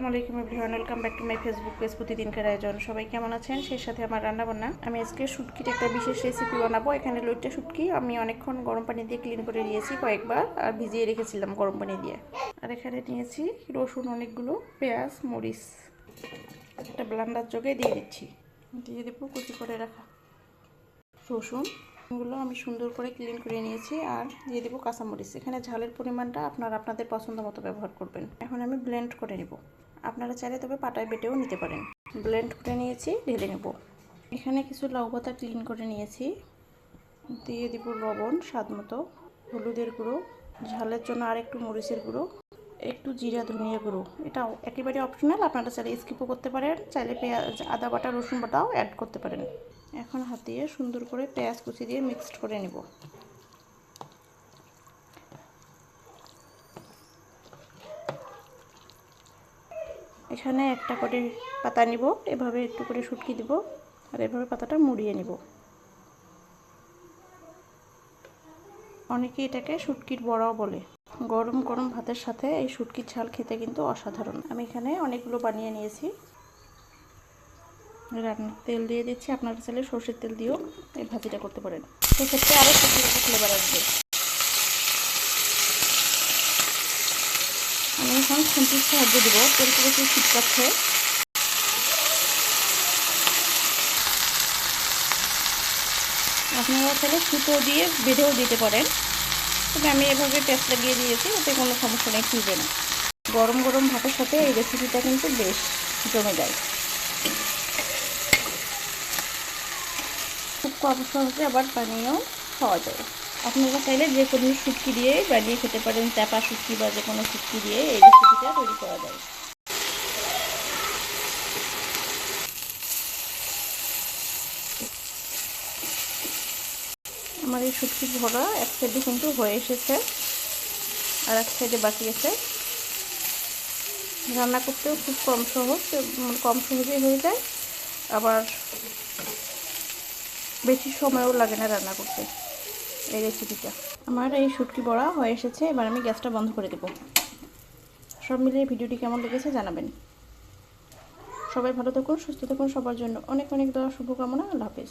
আসসালামু আলাইকুম everyone, welcome back to my Facebook page প্রতিদিনকার আয়োজন। সবাই কেমন আছেন? সেই সাথে আমার রান্না বান্না আমি আজকে শুটকির একটা বিশেষ রেসিপি বানাবো। এখানে লইট্টা শুটকি আমি অনেকক্ষণ গরম পানি দিয়ে ক্লিন করে নিয়েছি কয়েকবার আর ভিজিয়ে রেখেছিলাম গরম পানি দিয়ে। আর এখানে নিয়েছি রসুন অনেকগুলো, পেঁয়াজ, মরিচ। একটা ব্লান্ডার যোগে দিয়ে দিচ্ছি। দিয়ে দেবো কুচি করে রাখা রসুন। গুলো আমি সুন্দর করে ক্লিন করে নিয়েছি আর দিয়ে দেবো কাঁচামরিচ। এখানে ঝালের পরিমাণটা আপনার আপনাদের পছন্দ মতো ব্যবহার করবেন। এখন আমি ব্লেন্ড করে নেব। আপনারা চাইলে তবে পাটায় বেটেও নিতে পারেন। ব্লেন্ড করে নিয়েছি, ঢেলে নেব। এখানে কিছু লাউ পাতা ক্লিন করে নিয়েছি। দিয়ে দিব লবণ, স্বাদ মতো, হলুদের গুঁড়ো, ঝালের জন্য আর একটু মরিচের গুঁড়ো, একটু জিরা, ধনিয়া গুঁড়ো। এটা একেবারে অপশনাল আপনারা চাইলে স্কিপও করতে পারেন, চাইলে পেঁয়াজ, আদা বাটা, রসুন বাটাও অ্যাড করতে পারেন। এখন হাতিয়ে সুন্দর করে পেঁয়াজ কুচি দিয়ে মিক্সড করে নেব। এখানে একটা করে পাতা নিব, এভাবে একটু করে শুটকি দিব, আর এভাবে পাতাটা মুড়িয়ে নিব। অনেকে এটাকে শুটকির বড়াও বলে। গরম গরম ভাতের সাথে এই শুটকির ঝাল খেতে কিন্তু অসাধারণ। আমি এখানে অনেকগুলো বানিয়ে নিয়েছি। রান্নার তেল দিয়ে দিচ্ছি। আপনারা চাইলে সর্ষের তেল দিয়েও এই ভাজিটা করতে পারেন। সেক্ষেত্রে আরও একটা ফ্লেভার আসবে। আমি এখন খুন্তির সাহায্য দেবো। তেলটা একটু শীতকাচ্ছে আপনারা চাইলে সুতো দিয়ে বেঁধেও দিতে পারেন। তবে আমি এভাবে পেঁয়াজ লাগিয়ে দিয়েছি ওতে কোনো সমস্যা নেই, খুলবে না। গরম গরম ভাতের সাথে এই রেসিপিটা কিন্তু বেশ জমে যায়। খুব কম সহজে আবার বানিয়েও খাওয়া যায়। আপনারা চাইলে যে কোনো শুটকি দিয়ে বানিয়ে খেতে পারেন চাপা শুটকি বা যে কোনো শুটকি দিয়ে এই রেসিপিটা তৈরি করা যায়। আমার এই শুটকি ভরা এক সাইডে কিন্তু হয়ে এসেছে আর এক সাইডে বাকি আছে। রান্না করতেও খুব কম সহজ কম সহজেই হয়ে যায়। আবার বেশি সময়ও লাগে না রান্না করতে। এই রেসিপিটা আমার এই শুটকি বড়া হয়ে এসেছে, এবার আমি গ্যাসটা বন্ধ করে দেব। সব মিলিয়ে ভিডিওটি কেমন লেগেছে জানাবেন। সবাই ভালো থাকুন, সুস্থ থাকুন, সবার জন্য অনেক অনেক দেওয়া শুভকামনা, আল্লাহ হাফেজ।